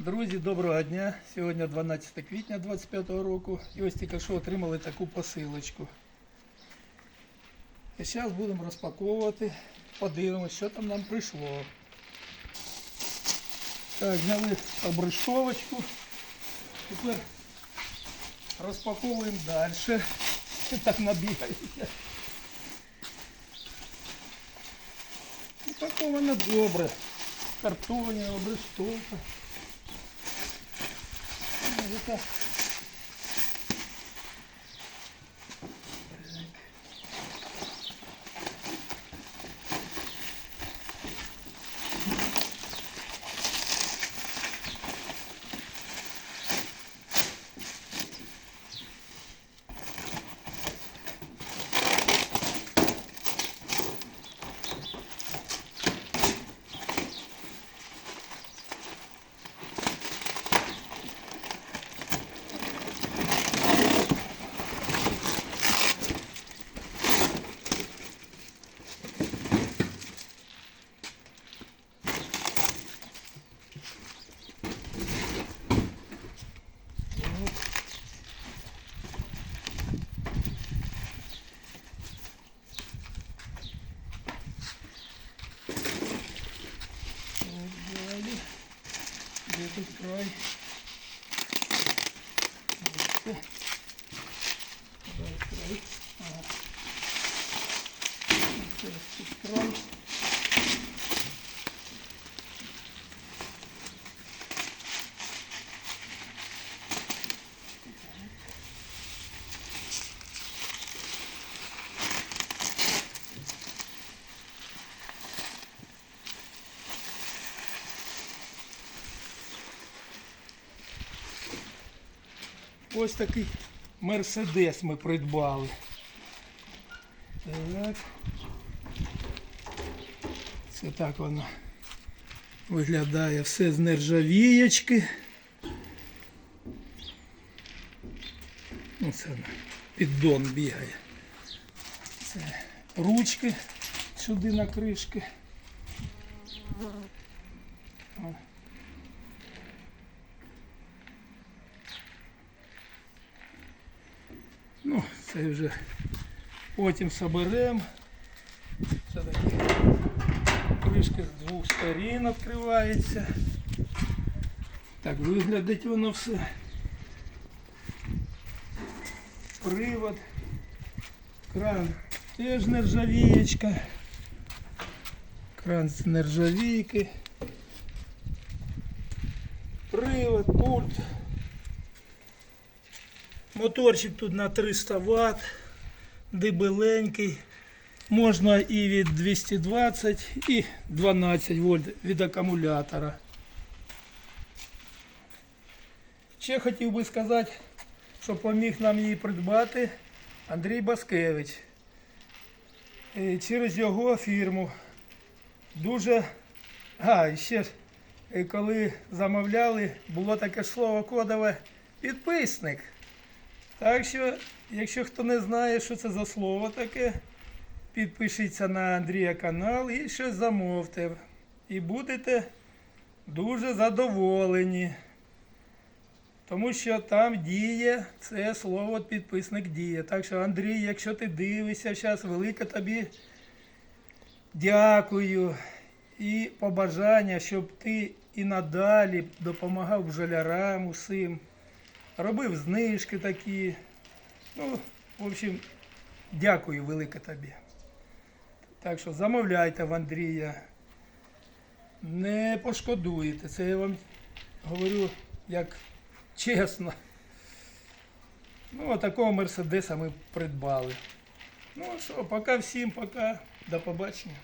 Друзі, доброго дня. Сьогодні 12 квітня 25 року. І ось тільки що отримали таку посилочку. І зараз будемо розпаковувати, подивимось, що там нам прийшло. Так, зняли обришковочку. Тепер розпаковуємо далі. Так набігається. Упаковано добре. Картоні, обришковка. Gracias. Дай край. Ага. Ось Ось такий Мерседес ми придбали. Так. Це так воно виглядає все з нержавієчки. Ну, це піддон бігає. Це ручки сюди на кришки. це вже потім соберемо. Це такі кришки з двох сторін відкривається. Так виглядить воно все. Привод. Кран теж нержавієчка. Кран з нержавійки. Привод, пульт. Моторчик тут на 300 Вт, дебеленький. Можна і від 220 і 12 вольт від акумулятора. Ще хотів би сказати, що поміг нам її придбати Андрій Баскевич. Е, Через його фірму. Дуже. А, ще ж, е, коли замовляли, було таке слово кодове підписник. Так що, якщо хто не знає, що це за слово таке, підпишіться на Андрія канал і щось замовте. І будете дуже задоволені. Тому що там діє це слово підписник діє. Так що, Андрій, якщо ти дивишся зараз, велике тобі дякую. І побажання, щоб ти і надалі допомагав бджолярам усім робив знижки такі. Ну, в общем, дякую велике тобі. Так що замовляйте в Андрія. Не пошкодуєте. Це я вам говорю як чесно. Ну, такого Мерседеса ми придбали. Ну що, пока всім, пока. До побачення.